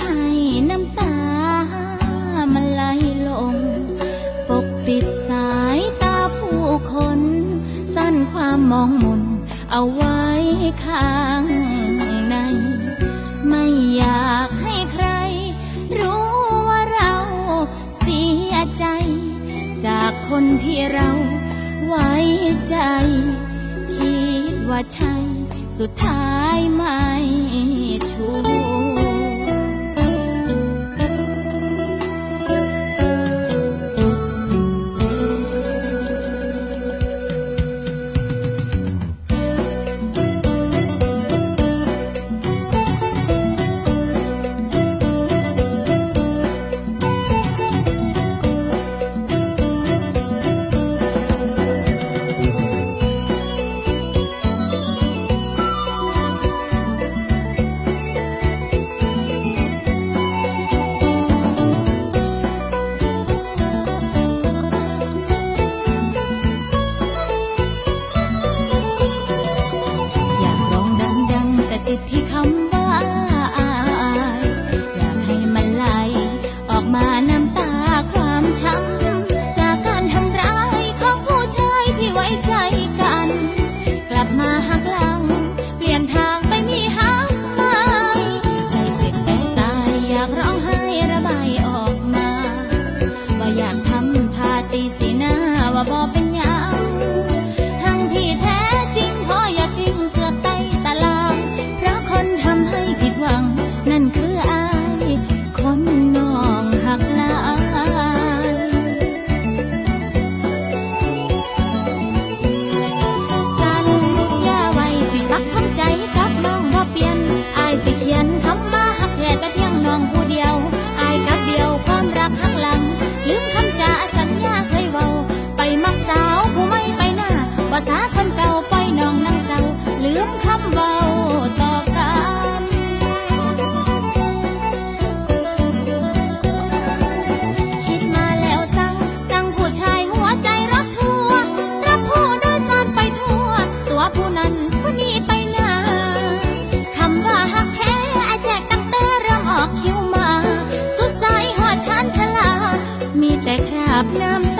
ให้น้ำตาไหลลง ปกปิดสายตาผู้คน สั้นความมองมนเอาไว้ข้างใน ไม่อยากให้ใคร รู้ว่าเราเสียใจ จากคนที่เราไว้ใจ คิดว่าใช่สุดท้ายไม่ชู ไปน้องนางเศร้าลืมคำเบาต่อกันคิดมาแล้วสั่งสั่งผู้ชายหัวใจรับทัวรับผู้โดยสารไปทัวตัวผู้นั้นผู้นี้ไปนาคำว่าหักแท้อาแจกตั้งแต่เริ่มออกคิวมา สุดสายหอดชานชลา มีแต่คราบน้ำ